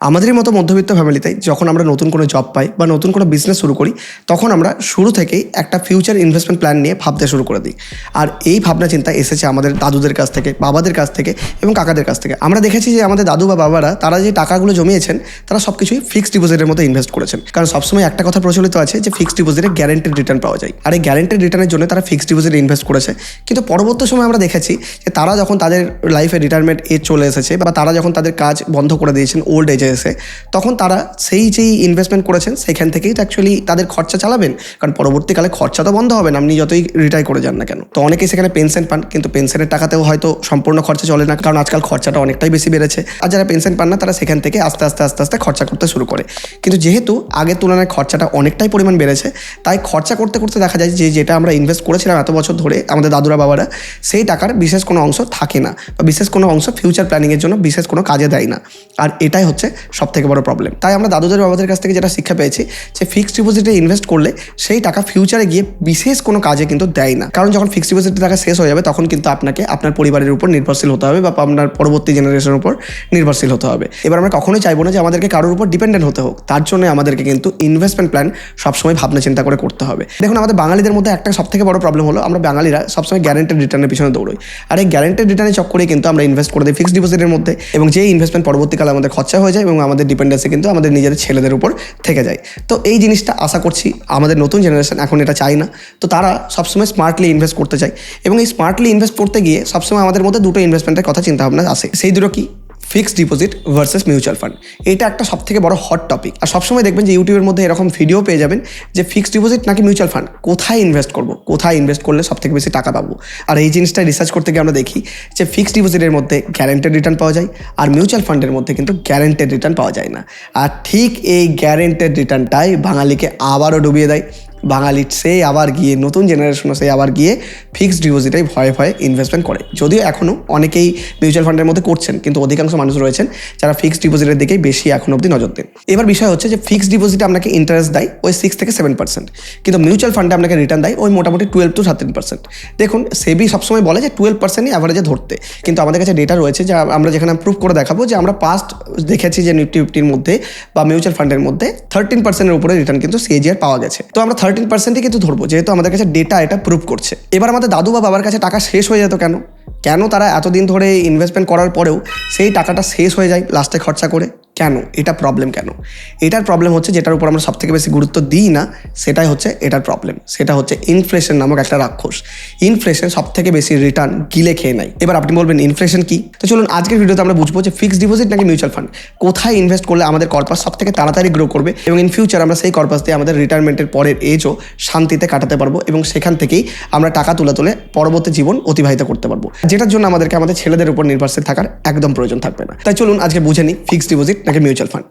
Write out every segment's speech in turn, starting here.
আমাদেরই মতো মধ্যবিত্ত ফ্যামিলিতে যখন আমরা নতুন কোনো জব পাই বা নতুন কোনো বিজনেস শুরু করি, তখন আমরা শুরু থেকেই একটা ফিউচার ইনভেস্টমেন্ট প্ল্যান নিয়ে ভাবতে শুরু করে দিই। আর এই ভাবনা চিন্তা এসেছে আমাদের দাদুদের কাছ থেকে, বাবাদের কাছ থেকে এবং কাকাদের কাছ থেকে। আমরা দেখেছি যে আমাদের দাদু বা বাবারা, তারা যে টাকাগুলো জমিয়েছেন, তারা সব কিছুই ফিক্সড ডিপোজিটের মতো ইনভেস্ট করেছেন। কারণ সবসময় একটা কথা প্রচলিত আছে যে ফিক্সড ডিপোজিটে গ্যারেন্টেড রিটার্ন পাওয়া যায়। আর এই গ্যারেন্টেড রিটার্নের জন্য তারা ফিক্সড ডিপোজিটে ইনভেস্ট করেছে। কিন্তু পরবর্তী সময় আমরা দেখেছি যে তারা যখন তাদের লাইফে রিটায়ারমেন্ট এজ চলে এসেছে বা তারা যখন তাদের কাজ বন্ধ করে দিয়েছেন ওল্ড এজে এসে তখন তারা সেই যেই ইনভেস্টমেন্ট করেছেন, সেখান থেকেই তো অ্যাকচুয়ালি তাদের খরচা চালাবেন। কারণ পরবর্তীকালে খরচা তো বন্ধ হবে না, আপনি যতই রিটায়ার করে যান না কেন। তো অনেকেই সেখানে পেনশন পান, কিন্তু পেনশনের টাকাতেও হয়তো সম্পূর্ণ খরচা চলে না, কারণ আজকাল খরচাটা অনেকটাই বেশি বেড়েছে। আর যারা পেনশন পান না, তারা সেখান থেকে আস্তে আস্তে আস্তে আস্তে খরচা করতে শুরু করে। কিন্তু যেহেতু আগের তুলনায় খরচাটা অনেকটাই পরিমাণ বেড়েছে, তাই খরচা করতে করতে দেখা যায় যে, যেটা আমরা ইনভেস্ট করেছিলাম এত বছর ধরে, আমাদের দাদুরা, বাবারা, সেই টাকার বিশেষ কোনো অংশ থাকে না। বা বিশেষ কোনো অংশ ফিউচার প্ল্যানিংয়ের জন্য বিশেষ কোনো কাজে দেয় না। আর এটাই হচ্ছে সব থেকে বড় প্রবলেম তাই আমরা দাদুদের বাবাদের কাছ থেকে যেটা শিক্ষা পেয়েছি, যে ফিক্সড ডিপোজিটে ইনভেস্ট করলে সেই টাকা ফিউচারে গিয়ে বিশেষ কোনো কাজে কিন্তু দেয় না। কারণ যখন ফিক্সড ডিপোজিটের টাকা শেষ হয়ে যাবে, তখন কিন্তু আপনাকে আপনার পরিবারের উপর নির্ভরশীল হতে হবে বা আপনার পরবর্তী জেনারেশনের উপর নির্ভরশীল হতে হবে। এবার আমরা কখনোই চাইব না যে আমাদেরকে কারোর উপর ডিপেন্ডেন্ট হতে হোক। তার জন্য আমাদেরকে কিন্তু ইনভেস্টমেন্ট প্ল্যান সবসময় ভাবনা চিন্তা করে করতে হবে। দেখুন, আমাদের বাঙালিদের মধ্যে একটা সব থেকে বড় প্রবলেম হলো, আমরা বাঙালিরা সবসময় গ্যারেন্টেড রিটার্নের পিছনে দৌড়ই। আর এই গ্যারেন্টেড রিটার্নের চক্করে কিন্তু আমরা ইনভেস্ট করে দিই ফিক্সড ডিপোজিটের মধ্যে এবং যে ইনভেস্টমেন্ট পরবর্তীকালে আমাদের খরচা হয়ে যায় এবং আমাদের ডিপেন্ডেন্সি কিন্তু আমাদের নিজেদের ছেলেদের উপর থেকে যায়। তো এই জিনিসটা আশা করছি আমাদের নতুন জেনারেশন এখন এটা চায় না। তো তারা সবসময় স্মার্টলি ইনভেস্ট করতে চায় এবং এই স্মার্টলি ইনভেস্ট করতে গিয়ে সবসময় আমাদের মধ্যে দুটো ইনভেস্টমেন্টের কথা চিন্তা ভাবনা আসে। সেই দুটো কি? Fixed deposit versus mutual fund এটা একটা সব থেকে বড় হট টপিক আর সবসময় দেখবেন যে ইউটিউবের মধ্যে এরকম ভিডিও পেয়ে যাবেন যে ফিক্সড ডিপোজিট নাকি মিউচুয়াল ফান্ড কোথায় ইনভেস্ট করব? কোথায় ইনভেস্ট করলে সব থেকে বেশি টাকা পাবো? আর এই জিনিসটা রিসার্চ করতে গিয়ে আমরা দেখি যে ফিক্সড ডিপোজিটের মধ্যে গ্যারেন্টেড রিটার্ন পাওয়া যায়, আর মিউচুয়াল ফান্ডের মধ্যে কিন্তু গ্যারেন্টেড রিটার্ন পাওয়া যায় না। আর ঠিক এই গ্যারেন্টেড রিটার্নটাই বাঙালিকে আবারও ডুবিয়ে দেয়। বাঙালি সে আবার গিয়ে, নতুন জেনারেশনও সে আবার গিয়ে ফিক্সড ডিপোজিটাই ভয়ে ভয়ে ইনভেস্টমেন্ট করে। যদিও এখনও অনেকেই মিউচুয়াল ফান্ডের মধ্যে করছেন, কিন্তু অধিকাংশ মানুষ রয়েছেন যারা ফিক্সড ডিপোজিটের দিকেই বেশি এখন অবধি নজর দেন। এবার বিষয় হচ্ছে যে ফিক্সড ডিপোজিটে আপনাকে ইন্টারেস্ট দেয় ওই সিক্স থেকে সেভেন পার্সেন্ট কিন্তু মিউচুয়াল ফান্ডে আপনাকে রিটার্ন দেয় ওই মোটামুটি টুয়েলভ টু থার্টিন পার্সেন্ট দেখুন সেবি সবসময় বলে যে টুয়েলভ পার্সেন্টই অ্যাভারেজে ধরতে, কিন্তু আমাদের কাছে ডেটা রয়েছে যে আমরা যেখানে প্রুভ করে দেখাবো যে, আমরা পাস্ট দেখেছি যে নিফটি ফিফটির মধ্যে বা মিউচুয়াল ফান্ডের মধ্যে থার্টিন পার্সেন্টের উপরে রিটার্ন কিন্তু সিএজিআর পাওয়া গেছে। তো আমরা থার্টিন পার্সেন্টই কিন্তু ধরবো, যেহেতু আমাদের কাছে ডেটা এটা প্রুভ করছে। এবার আমাদের দাদু বা বাবার কাছে টাকা শেষ হয়ে যেত কেন? কেন তারা এতদিন ধরে ইনভেস্টমেন্ট করার পরেও সেই টাকাটা শেষ হয়ে যায় লাস্টে খরচা করে? কেন? এটা প্রবলেম কেন? এটার প্রবলেম হচ্ছে যেটার উপর আমরা সবথেকে বেশি গুরুত্ব দিই না, সেটাই হচ্ছে এটার প্রবলেম সেটা হচ্ছে ইনফ্লেশন নামক একটা রাক্ষস। ইনফ্লেশন সব থেকে বেশি রিটার্ন গিলে খেয়ে নেয়। এবার আপনি বলবেন ইনফ্লেশন কি? তো চলুন, আজকের ভিডিওতে আমরা বুঝব যে ফিক্সড ডিপোজিট নাকি মিউচুয়াল ফান্ড কোথায় ইনভেস্ট করলে আমাদের কর্পাস সব থেকে তাড়াতাড়ি গ্রো করবে? এবং ইন ফিউচার আমরা সেই কর্পাস দিয়ে আমাদের রিটায়ারমেন্টের পরের কিছু শান্তিতে কাটাতে পারব এবং সেখান থেকেই আমরা টাকা তুলে তুলে পরবর্তী জীবন অতিবাহিত করতে পারব। যেটার জন্য আমাদেরকে আমাদের ছেলেদের উপর নির্ভরশীল থাকার একদম প্রয়োজন থাকবে না। তাই চলুন আজকে বুঝে নিই ফিক্সড ডিপোজিট নাকি মিউচুয়াল ফান্ড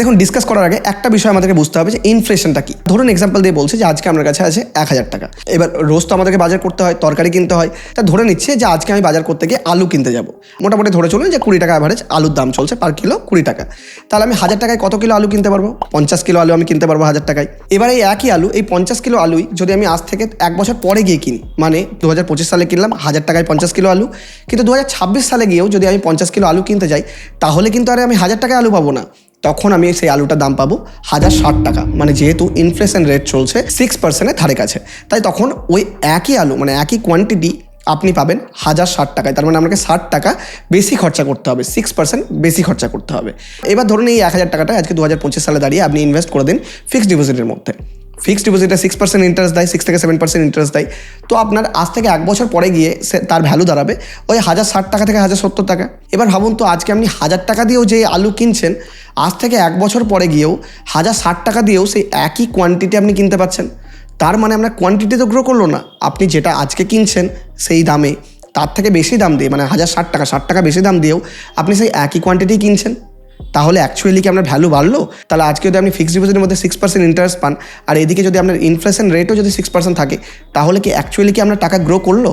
দেখুন ডিসকাস করার আগে একটা বিষয় আমাদেরকে বুঝতে হবে যে ইনফ্লেশনটা কি। ধরুন এক্সাম্পল দিয়ে বলছে যে আজকে আমার কাছে আছে এক হাজার টাকা। এবার রোজ তো আমাদেরকে বাজার করতে হয় তরকারি কিনতে হয়। তা ধরে নিচ্ছে যে আজকে আমি বাজার করতে গিয়ে আলু কিনতে যাব। মোটামুটি ধরে চলুন যে কুড়ি টাকা অ্যাভারেজ আলুর দাম চলছে পার কিলো কুড়ি টাকা। তাহলে আমি হাজার টাকায় কত কিলো আলু কিনতে পারব? পঞ্চাশ কিলো আলু আমি কিনতে পারব হাজার টাকায়। এবার একই আলু, এই পঞ্চাশ কিলো আলুই যদি আমি আজ থেকে এক বছর পরে গিয়ে কিনি মানে দু হাজার পঁচিশ সালে কিনলাম, হাজার টাকায় পঞ্চাশ কিলো আলু। কিন্তু দু হাজার ছাব্বিশ সালে গিয়েও যদি আমি পঞ্চাশ কিলো আলু কিনতে যাই, তাহলে কিন্তু আরে আমি হাজার টাকায় আলু পাবো না। তখন আমি সেই আলুটার দাম পাবো হাজার ষাট টাকা। মানে যেহেতু ইনফ্লেশন রেট চলছে সিক্স পার্সেন্টের ধারে কাছে। তাই তখন ওই একই আলু মানে একই কোয়ান্টিটি আপনি পাবেন হাজার ষাট টাকায়। তার মানে আপনাকে ষাট টাকা বেশি খরচা করতে হবে সিক্স পার্সেন্ট বেশি খরচা করতে হবে। এবার ধরুন এই এক হাজার টাকাটা আজকে দু হাজার পঁচিশ সালে দাঁড়িয়ে আপনি ইনভেস্ট করে দিন ফিক্সড ডিপোজিটের মধ্যে। ফিক্সড ডিপোজিটে সিক্স পার্সেন্ট ইন্টারেস্ট দেয় সিক্স থেকে সেভেন পার্সেন্ট ইন্টারেস্ট দেয়। তো আপনার আজ থেকে এক বছর পরে গিয়ে সে তার ভ্যালু দাঁড়াবে ওই হাজার ষাট টাকা থেকে হাজার সত্তর টাকা। এবার ভাবুন তো আজকে আপনি হাজার টাকা দিয়েও যে আলু কিনছেন, আজ থেকে এক বছর পরে গিয়েও হাজার ষাট টাকা দিয়েও সেই একই কোয়ান্টিটি আপনি কিনতে পাচ্ছেন। তার মানে আপনার কোয়ান্টিটি তো গ্রো করল না। আপনি যেটা আজকে কিনছেন সেই দামে, তার থেকে বেশি দাম দিয়ে মানে হাজার ষাট টাকা ষাট টাকা বেশি দাম দিয়েও আপনি সেই একই কোয়ান্টিটি কিনছেন। তাহলে অ্যাকচুয়ালি কি আপনার ভ্যালু বাড়লো? তাহলে আজকে যদি আপনি ফিক্সড ডিপোজিটের মধ্যে সিক্স পার্সেন্ট ইন্টারেস্ট পান, আর এদিকে যদি আপনার ইনফ্লেশন রেটও যদি সিক্স পার্সেন্ট থাকে, তাহলে কি অ্যাকচুয়ালি কি আপনার টাকা গ্রো করল?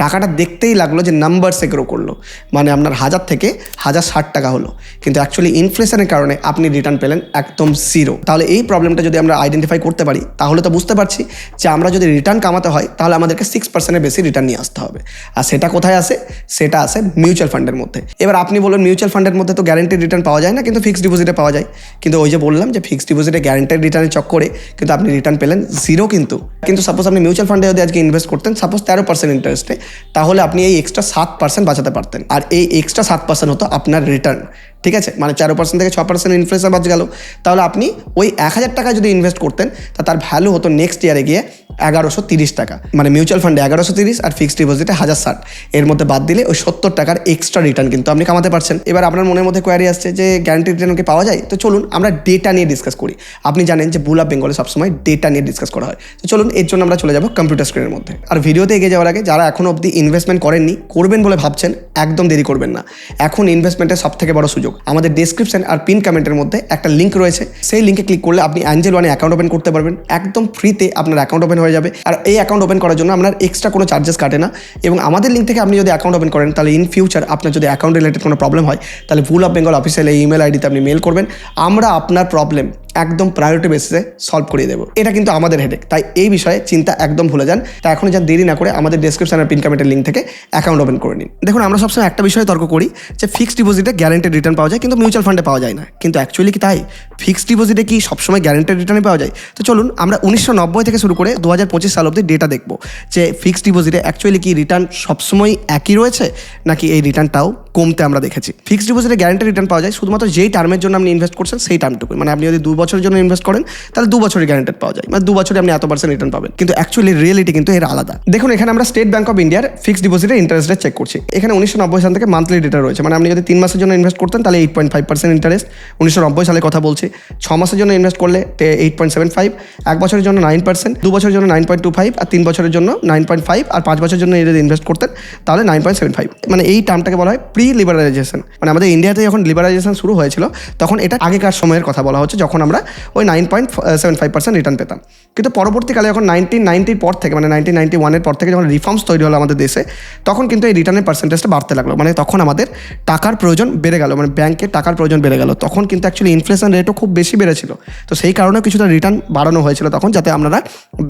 টাকাটা দেখতেই লাগল যে নাম্বারসে গ্রো করল। মানে আপনার হাজার থেকে হাজার ষাট টাকা হলো। কিন্তু অ্যাকচুয়ালি ইনফ্লেশনের কারণে আপনি রিটার্ন পেলেন একদম জিরো তাহলে এই প্রবলেমটা যদি আমরা আইডেন্টিফাই করতে পারি, তাহলে তো বুঝতে পারছি যে আমরা যদি রিটার্ন কামাতে হয়, তাহলে আমাদেরকে সিক্স পার্সেন্টের বেশি রিটার্ন নিয়ে আসতে হবে। আর সেটা কোথায় আসে? সেটা আসে মিউচুয়াল ফান্ডের মধ্যে। এবার আপনি বলুন মিউচুয়াল ফান্ডের মধ্যে তো গ্যারেন্টিড রিটার্ন পাওয়া যায় না, কিন্তু ফিক্সড ডিপোজিটে পাওয়া যায়। কিন্তু ওই যে বললাম যে ফিক্সড ডিপোজিটে গ্যারেন্টেড রিটার্নের চক্করে কিন্তু আপনি রিটার্ন পেলেন জিরো কিন্তু। কিন্তু সাপোজ আপনি মিউচুয়াল ফান্ডে যদি আজকে ইনভেস্ট করতেন সাপোজ তেরো পার্সেন্ট ইন্টারেস্টে তাহলে আপনি এই এক্সট্রা সাত পার্সেন্ট বাঁচাতে পারতেন। আর এই এক্সট্রা সাত পার্সেন্ট হতো আপনার রিটার্ন ঠিক আছে? মানে চারো পার্সেন্ট থেকে ছ পার্সেন্ট ইনফ্লেশন বাঁচ গেল। তাহলে আপনি ওই এক হাজার টাকা যদি ইনভেস্ট করতেন, তা তার ভ্যালু হতো নেক্সট ইয়ারে গিয়ে এগারোশো তিরিশ টাকা। মানে মিউচুয়াল ফান্ডে এগারোশো তিরিশ আর ফিক্সড ডিপোজিটে হাজার ষাট। এর মধ্যে বাদ দিলে ওই সত্তর টাকার এক্সট্রা রিটার্ন কিন্তু আপনি কামাতে পারছেন। এবার আপনার মনের মধ্যে কোয়ারি আসছে যে গ্যারান্টি রিটার্ন কি পাওয়া যায়? তো চলুন, আমরা ডেটা নিয়ে ডিসকাস করি। আপনি জানেন যে বুল অফ বেঙ্গলে সবসময় ডেটা নিয়ে ডিসকাস করা হয়। তো চলুন, এর জন্য আমরা চলে যাব কম্পিউটার স্ক্রিনের মধ্যে। আর ভিডিওতে এগিয়ে যাওয়ার আগে যারা এখনও অবধি ইনভেস্টমেন্ট করেননি, করবেন বলে ভাবছেন, একদম দেরি করবেন না। এখন ইনভেস্টমেন্টের সব থেকে বড় সুযোগ। আমাদের ডিসক্রিপশন আর পিন কমেন্টের মধ্যে একটা লিঙ্ক রয়েছে। সেই লিঙ্কে ক্লিক করলে আপনি অ্যাঞ্জেল ওয়ানে অ্যাকাউন্ট ওপেন করতে পারবেন। একদম ফ্রিতে আপনার অ্যাকাউন্ট ওপেন হয়ে যাবে। আর এই অ্যাকাউন্ট ওপেন করার জন্য আপনার এক্সট্রা কোনো চার্জেস কাটে না। এবং আমাদের লিঙ্ক থেকে আপনি যদি অ্যাকাউন্ট ওপেন করেন, তাহলে ইন ফিউচার আপনার যদি অ্যাকাউন্ট রিলেটেড কোনো প্রবলেম হয়, তাহলে ভুল অফ বেঙ্গল অফিসিয়াল এই ইমেল আইডিতে আপনি মেল করবেন। আমরা আপনার প্রবলেম একদম প্রায়োরিটি বেসিসে সলভ করিয়ে দেবো। এটা কিন্তু আমাদের হেডেক তাই এই বিষয়ে চিন্তা একদম ভুলে যান। তাই এখন যান, দেরি না করে আমাদের ডেসক্রিপশনের পিন কমেন্টের লিঙ্ক থেকে অ্যাকাউন্ট ওপেন করে নিন। দেখুন, আমরা সবসময় একটা বিষয়ে তর্ক করি যে ফিক্সড ডিপোজিটে গ্যারেন্টেড রিটার্ন পাওয়া যায়, কিন্তু মিউচুয়াল ফান্ডে পাওয়া যায় না। কিন্তু অ্যাকচুয়ালি কি তাই? ফিক্সড ডিপোজিটে কি সবসময় গ্যারেন্টেড রিটার্নে পাওয়া যায়? তো চলুন, আমরা উনিশশো নব্বই থেকে শুরু করে দু হাজার পঁচিশ সাল অব্দি ডেটা দেখব যে ফিক্সড ডিপোজিটে অ্যাকচুয়ালি কি রিটার্ন সবসময় একই রয়েছে, নাকি এই রিটার্নটাও কমতে আমরা দেখেছি। ফিক্সড ডিপোজিটে গ্যারেন্টেড রিটার্ন পাওয়া যায়, শুধুমাত্র যেই টার্মের জন্য আপনি ইনভেস্ট করছেন, সেই টার্মটুকু মানে আপনি যদি দু বছরের জন্য ইনভেস্ট করেন, তাহলে দু বছরের গ্যারেন্টেড পাওয়া যায় মানে দু বছরে আপনি এত পার্সেন্ট রিটার্ন পাবেন। কিন্তু অ্যাকচুয়ালি রিয়েলিটি কিন্তু এর আলাদা। দেখুন, এখানে আমরা স্টেট ব্যাংক অফ ইন্ডিয়ার ফিক্সড ডিপোজিটের ইন্টারেস্ট চেক করছি। এখানে উনিশশো নব্বই সাল থেকে মান্থলি রিটার্ন রয়েছে মানে আপনি যদি তিন মাসের জন্য ইনভেস্ট করতেন, তাহলে eight point five percent interest উনিশশো নব্বই সালে কথা বলছি, ছ মাসের জন্য ইনভেস্ট করলে এইট পয়েন্ট সেভেন ফাইভ এক বছরের জন্য নাইন পার্সেন্ট দু বছরের জন্য নাইন পয়েন্ট টু ফাইভ আর তিন বছরের জন্য নাইন পয়েন্ট ফাইভ আর পাঁচ বছরের জন্য যদি ইনভেস্ট করতেন, তাহলে নাইন পয়েন্ট সেভেন ফাইভ মানে এই টার্মটাকে বলা হয় প্রি লিবারাইজেশন মানে আমাদের ইন্ডিয়াতে যখন লিবারালাইজেশন শুরু হয়েছিল, তখন এটা আগেকার সময়ের কথা বলা হচ্ছে, যখন আমরা ওই nine point seven five percent return পেতাম। কিন্তু পরবর্তীকালে যখন নাইনটিন নাইনটির পর থেকে মানে নাইনটিন নাইনটি ওয়ানের পর থেকে যখন রিফর্মস তৈরি হলো আমাদের দেশে, তখন কিন্তু এই রিটার্নের পার্সেন্টেজটা বাড়তে লাগল। মানে তখন আমাদের টাকার প্রয়োজন বেড়ে গেল মানে ব্যাংকে টাকার প্রয়োজন বেড়ে গেল। তখন কিন্তু অ্যাকচুয়ালি ইনফ্লেশন রেটও খুব বেশি বেড়েছিল। তো সেই কারণেও কিছুটা রিটার্ন বাড়ানো হয়েছিল তখন, যাতে আপনারা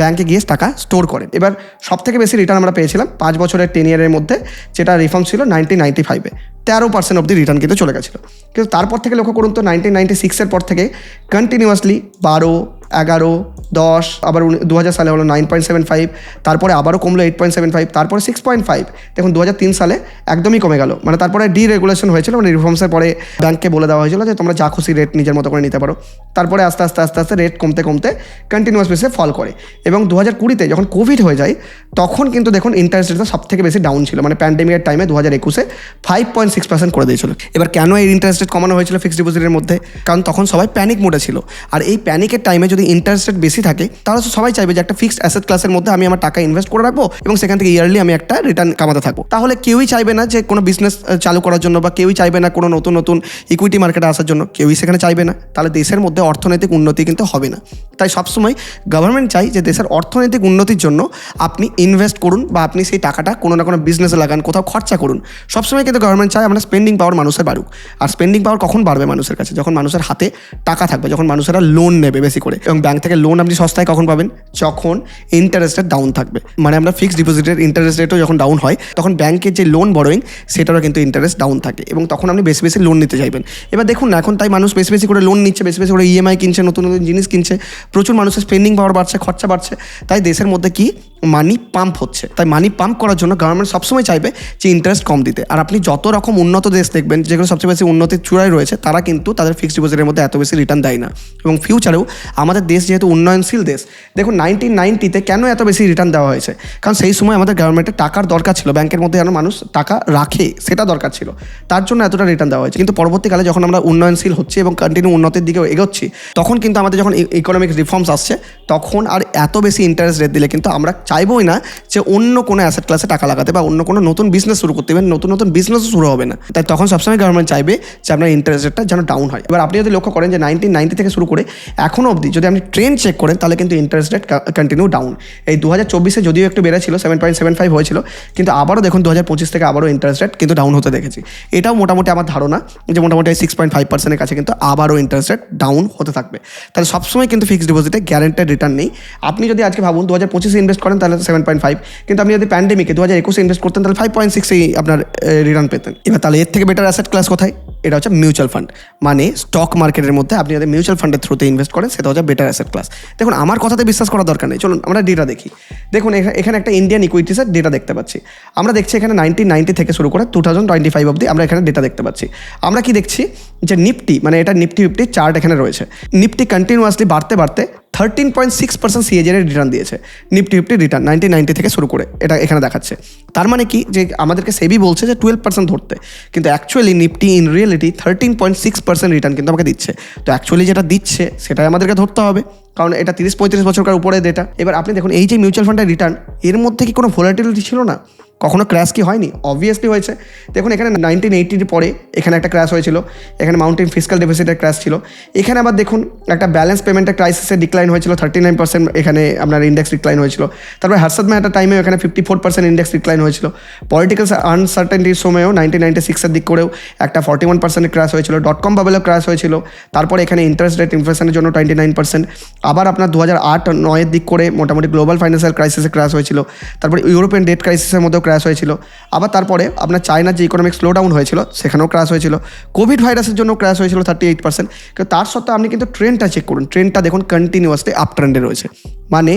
ব্যাংকে গিয়ে টাকা স্টোর করেন। এবার সব থেকে বেশি রিটার্ন আমরা পেয়েছিলাম পাঁচ বছরের টেন ইয়ারের মধ্যে, যেটা রিফর্ম ছিল নাইনটিন নাইনটি ফাইভে তেরো পার্সেন্ট অব্দি রিটার্ন কিন্তু চলে গেছিল। কিন্তু তারপর থেকে লক্ষ্য করুন তো নাইনটিন নাইনটি সিক্সের পর থেকে কন্টিনিউয়াসলি বারো এগারো, দশ, আবার দু হাজার সালে হলো নাইন পয়েন্ট সেভেন ফাইভ তারপরে আবারও কমলো এইট পয়েন্ট সেভেন ফাইভ তারপরে সিক্স পয়েন্ট ফাইভ দেখুন দু হাজার তিন সালে একদমই কমে গেল। মানে তারপরে ডিরেগুলেশন হয়েছিল মানে রিফর্মসের পরে ব্যাংককে বলে দেওয়া হয়েছিল যে তোমরা যা খুশি রেট নিজের মতো করে নিতে পারো। তারপরে আস্তে আস্তে আস্তে আস্তে রেট কমতে কমতে কন্টিনিউয়াস বেসে ফল করে। এবং দু হাজার কুড়িতে যখন কোভিড হয়ে যায়, তখন কিন্তু দেখুন ইন্টারেস্ট রেটটা সব থেকে বেশি ডাউন ছিল। মানে প্যান্ডেমিকের টাইমে দু হাজার একুশে ফাইভ পয়েন্ট সিক্স পার্সেন্ট করে দিয়েছিল। এবার কেন এই ইন্টারেস্ট রেট কমানো হয়েছিল ফিক্সড ডিপোজিটের মধ্যে? কারণ তখন সবাই প্যানিক মোডে ছিল। আর এই প্যানিকের টাইমে যদি ইন্টারেস্ট রেট বেশি থাকে, তাহলে সবাই চাইবে যে একটা ফিক্সড অ্যাসেট ক্লাসের মধ্যে আমি আমার টাকা ইনভেস্ট করে রাখব এবং সেখান থেকে ইয়ারলি আমি একটা রিটার্ন কামাতে থাকব। তাহলে কেউই চাইবে না যে কোনো বিজনেস চালু করার জন্য বা কেউই চাইবে না কোনো নতুন নতুন ইকুইটি মার্কেটে আসার জন্য। কেউই সেখানে চাইবে না। তাহলে দেশের মধ্যে অর্থনৈতিক উন্নতি কিন্তু হবে না। তাই সবসময় গভর্নমেন্ট চাই যে দেশের অর্থনৈতিক উন্নতির জন্য আপনি ইনভেস্ট করুন বা আপনি সেই টাকাটা কোনো না কোনো বিজনেসে লাগান, কোথাও খরচা করুন। সবসময় কিন্তু গভর্নমেন্ট চায় আমরা স্পেন্ডিং পাওয়ার মানুষের বাড়ুক। আর স্পেন্ডিং পাওয়ার কখন বাড়বে মানুষের কাছে? যখন মানুষের হাতে টাকা থাকবে, যখন মানুষেরা লোন নেবে বেশি করে। এবং ব্যাংক থেকে লোন আপনি সস্তায় কখন পাবেন? যখন ইন্টারেস্টের ডাউন থাকবে। মানে আমরা ফিক্সড ডিপোজিটের ইন্টারেস্ট রেটও যখন ডাউন হয়, তখন ব্যাংকের যে লোন বড়োয়িং সেটারও কিন্তু ইন্টারেস্ট ডাউন থাকে এবং তখন আপনি বেশি বেশি লোন নিতে চাইবেন। এবার দেখুন না এখন তাই মানুষ বেশি বেশি করে লোন নিচ্ছে, বেশি বেশি করে ইএমআই কিনছে, নতুন নতুন জিনিস কিনছে। প্রচুর মানুষের স্পেন্ডিং পাওয়ার বাড়ছে, খরচা বাড়ছে। তাই দেশের মধ্যে কি? মানি পাম্প হচ্ছে। তাই মানি পাম্প করার জন্য গভর্নমেন্ট সবসময় চাইবে যে ইন্টারেস্ট কম দিতে। আর আপনি যত রকম উন্নত দেশ দেখবেন, যেগুলো সবচেয়ে বেশি উন্নতির চূড়ায় রয়েছে, তারা কিন্তু তাদের ফিক্সড ডিপোজিটের মধ্যে এত বেশি রিটার্ন দেয় না। এবং ফিউচারেও আমাদের দেশ যেহেতু উন্নয়নশীল দেশ, দেখুন নাইনটিন নাইনটিতে কেন এত বেশি রিটার্ন দেওয়া হয়েছে? কারণ সেই সময় আমাদের গভর্নমেন্টের টাকার দরকার ছিল, ব্যাংকের মধ্যে যেন মানুষ টাকা রাখে, সেটা দরকার ছিল। তার জন্য এতটা রিটার্ন দেওয়া হয়েছে। কিন্তু পরবর্তীকালে যখন আমরা উন্নয়নশীল হচ্ছে এবং কন্টিনিউ উন্নতির দিকে এগোচ্ছি, তখন কিন্তু আমাদের যখন ইকোনমিক রিফর্মস আসছে, তখন আর এত বেশি ইন্টারেস্ট রেট দিলে কিন্তু আমরা চাইবই না যে অন্য কোনো অ্যাসেট ক্লাসে টাকা লাগাতে বা অন্য কোনো নতুন বিজনেস শুরু করতে পারেন নতুন নতুন বিজনেসও শুরু হবে না। তাই তখন সবসময় গভর্নমেন্ট চাইবে যে আপনার ইন্টারেস্ট রেটটা যেন ডাউন হয়। এবার আপনি যদি লক্ষ্য করেন যে নাইনটিন নাইনটি থেকে শুরু করে এখনও অবধি যদি যদি আপনি ট্রেন্ড চেক করেন, তাহলে কিন্তু ইন্টারেস্ট রেট কন্টিনিউ ডাউন এই দু হাজার চব্বিশে যদিও একটু বেড়েছিল সেভেন পয়েন্ট সেভেন ফাইভ হয়েছিল, কিন্তু আবারও দেখুন দু হাজার পঁচিশ থেকে আবারও ইন্টারেস্ট রেট কিন্তু ডাউন হতে দেখেছি। এটাও মোটামুটি আমার ধারণা যে মোটামুটি সিক্স পয়েন্ট ফাইভ পার্সেন্টের কাছে কিন্তু আবারও ইন্টারেস্ট রেট ডাউন হতে থাকবে। তাহলে সবসময় কিন্তু ফিক্সড ডিপোজিটে গ্যারেন্টেড রিটার্ন নেই। আপনি যদি আজকে ভাবুন দু হাজার পঁচিশে ইনভেস্ট করেন, তাহলে সেভেন পয়েন্ট ফাইভ কিন্তু আপনি যদি প্যান্ডেমিকে দু হাজার একুশে ইনভেস্ট করতেন, তাহলে ফাইভ পয়েন্ট সিক্সেই আপনার রিটার্ন পেতেন। এবার তাহলে এর থেকে বেটার অ্যাসেট ক্লাস কোথায়? এটা হচ্ছে মিউচুয়াল ফান্ড মানে স্টক মার্কেটের মধ্যে আপনি যদি মিউচুয়াল ফান্ডের থ্রুতে ইনভেস্ট করেন, সেটা হচ্ছে বেটার অ্যাসেট ক্লাস দেখুন, আমার কথাতে বিশ্বাস করার দরকার নেই। চলুন, আমরা ডেটা দেখি। দেখুন, এখা- এখানে একটা ইন্ডিয়ান ইকুইটিসের ডেটা দেখতে পাচ্ছি। আমরা দেখছি এখানে নাইনটিন নাইনটি থেকে শুরু করে টু থাউজেন্ড টোয়েন্টি ফাইভ অব্দি আমরা এখানে ডেটা দেখতে পাচ্ছি। আমরা কি দেখছি? যে নিফটি মানে এটা নিফটি ফিফটি চার্ট এখানে রয়েছে। নিফটি কন্টিনিউয়াসলি বাড়তে বাড়তে থার্টিন পয়েন্ট সিক্স পার্সেন্ট সিএজের রিটার্ন দিয়েছে। Nifty fifty return nineteen ninety থেকে শুরু করে, এটা এখানে দেখাচ্ছে। তার মানে কি? যে আমাদেরকে সেবি বলছে যে টুয়েলভ পার্সেন্ট ধরতে। কিন্তু actually Nifty in reality thirteen point six percent return কিন্তু আমাকে দিচ্ছে। তো অ্যাকচুয়ালি যেটা দিচ্ছে, সেটাই আমাদেরকে ধরতে হবে। কারণ এটা তিরিশ পঁয়ত্রিশ বছরকার উপরে ডেটা এবার আপনি দেখুন, এই যে মিউচুয়াল ফান্ডের রিটার্ন এর মধ্যে কি কোনো ভোলাটিলিটি ছিল না? কখনো ক্র্যাশ কি হয়নি? অবভিয়াসলি হয়েছে। দেখুন, এখানে নাইনটিন এইটির পরে এখানে একটা ক্র্যাশ হয়েছিল। এখানে মাউন্টেন ফিজিক্যাল ডেফিসিটের ক্র্যাশ ছিল। এখানে আবার দেখুন, একটা ব্যালেন্স পেমেন্টের ক্রাইসিসে ডিক্লাইন হয়েছিল। থার্টি নাইন পার্সেন্ট এখানে আপনার ইন্ডেক্স ডিক্লাইন হয়েছিল। তারপরে হার্সাদ মেহাটার টাইমে এখানে fifty four percent index decline হয়েছিল পলিটিক্যাল আনসার্টেনিটির সময়ও নাইনটিন নাইনটি সিক্সের দিক করেও একটা ফর্টি ওয়ান পার্সেন্টের ক্র্যাশ হয়েছিল। ডট কম বাবেলেও ক্র্যাশ হয়েছিল। তারপরে এখানে ইন্টারেস্ট রেট ইনফ্লেশনের জন্য টোয়েন্টি নাইন পার্সেন্ট আবার আপনার দু হাজার আট নয়ের দিক করে মোটামুটি গ্লোবাল ফাইন্যান্সিয়াল ক্রাইসিসে ক্র্যাশ হয়েছিল। তারপরে ইউরোপিয়ান ডেট ক্রাইসিসের মধ্যেও ক্র্যাশ হয়েছিল। আবার তারপরে আপনার চায়নার যে ইকোনমিক স্লো ডাউন হয়েছিল, সেখানেও ক্র্যাশ হয়েছিল। কোভিড ভাইরাসের জন্য ক্র্যাশ হয়েছিল থার্টি এইট পার্সেন্ট কিন্তু তার সত্ত্বেও আপনি কিন্তু ট্রেনটা চেক করুন। ট্রেনটা দেখুন কন্টিনিউয়াসলি আপ ট্রেন্ডে রয়েছে। মানে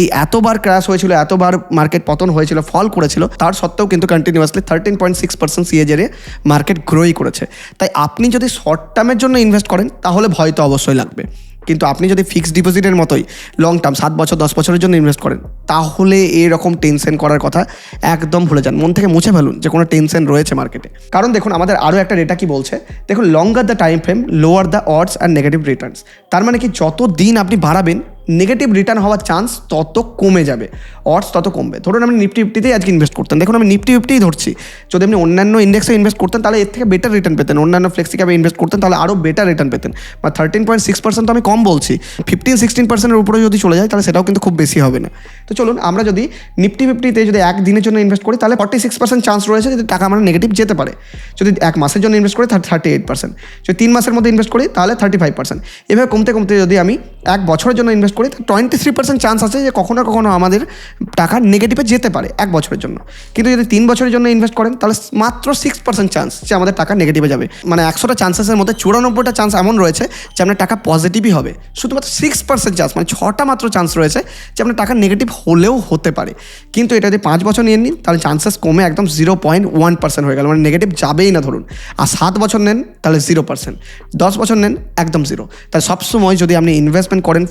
এই এতবার ক্র্যাশ হয়েছিল, এতবার মার্কেট পতন হয়েছিল ফল করেছিল, তার সত্ত্বেও কিন্তু continuously thirteen point six percent সিএজেরে market grow করেছে। তাই আপনি যদি শর্ট টার্মের জন্য ইনভেস্ট করেন, তাহলে ভয় তো অবশ্যই লাগবে। কিন্তু আপনি যদি ফিক্সড ডিপোজিটের মতোই লং টার্ম সাত বছর, দশ বছরের জন্য ইনভেস্ট করেন, তাহলে এরকম টেনশন করার কথা একদম ভুলে যান। মন থেকে মুছে ফেলুন যে কোনো টেনশন রয়েছে মার্কেটে কারণ দেখুন, আমাদের আরও একটা ডেটা কি বলছে? দেখুন longer the time frame lower the odds and negative returns তার মানে কি যত দিন আপনি বাড়াবেন নেগেটিভ রিটার্ন হওয়ার চান্স তত কমে যাবে। অডস তত কমবে। ধরুন আপনি নিফটি ফিফটিতেই আজকে ইনভেস্ট করতেন দেখুন আমি নিফটি ফিফটিই ধরছি। যদি আপনি অন্যান্য ইন্ডেক্সে ইনভেস্ট করতেন, তাহলে এর থেকে বেটার রিটার্ন পেতেন। অন্যান্য ফ্লেক্সি ক্যাপে ইনভেস্ট করতেন, তাহলে আরও বেটার রিটার্ন পেতেন। বা থার্টিন পয়েন্ট সিক্স পার্সেন্ট তো আমি কম বলছি। ফিফটিন সিক্সটিন পার্সেন্টের উপরে যদি চলে যায়, তাহলে সেটাও কিন্তু খুব বেশি হবে না। তো চলুন, আমরা যদি নিফটি ফিফটিতে যদি এক দিনের জন্য ইনভেস্ট করি, তাহলে ফর্টি সিক্স পার্সেন্ট চান্স রয়েছে যদি টাকা আমার নেগেটিভ যেতে পারে। যদি এক মাসের জন্য ইনভেস্ট করি থার্টি এইট পার্সেন্ট যদি তিন মাসের মধ্যে ইনভেস্ট করি, তাহলে থার্টি ফাইভ পার্সেন্ট এভাবে কমতে কমতে যদি আমি এক বছরের জন্য ইনভেস্ট করি টোয়েন্টি থ্রি পার্সেন্ট চান্স আছে যে কখনো কখনো আমাদের টাকা নেগেটিভে যেতে পারে এক বছরের জন্য। কিন্তু যদি তিন বছরের জন্য ইনভেস্ট করেন, তাহলে মাত্র সিক্স পার্সেন্ট চান্স যে আমাদের টাকা নেগেটিভে যাবে। মানে একশোটা চান্সেসের মধ্যে চুরানব্বইটা চান্স এমন রয়েছে যে আপনার টাকা পজিটিভই হবে। শুধুমাত্র সিক্স পার্সেন্ট চান্স মানে ছটা মাত্র চান্স রয়েছে যে আপনার টাকা নেগেটিভ হলেও হতে পারে। কিন্তু এটা যদি পাঁচ বছর নিয়ে নিন, তাহলে চান্সেস কমে একদম জিরো পয়েন্ট ওয়ান পার্সেন্ট হয়ে গেল। মানে নেগেটিভ যাবেই না ধরুন। আর সাত বছর নেন, তাহলে জিরো পার্সেন্ট দশ বছর নেন, একদম জিরো তাই সবসময় যদি আপনি ইনভেস্টমেন্ট করেন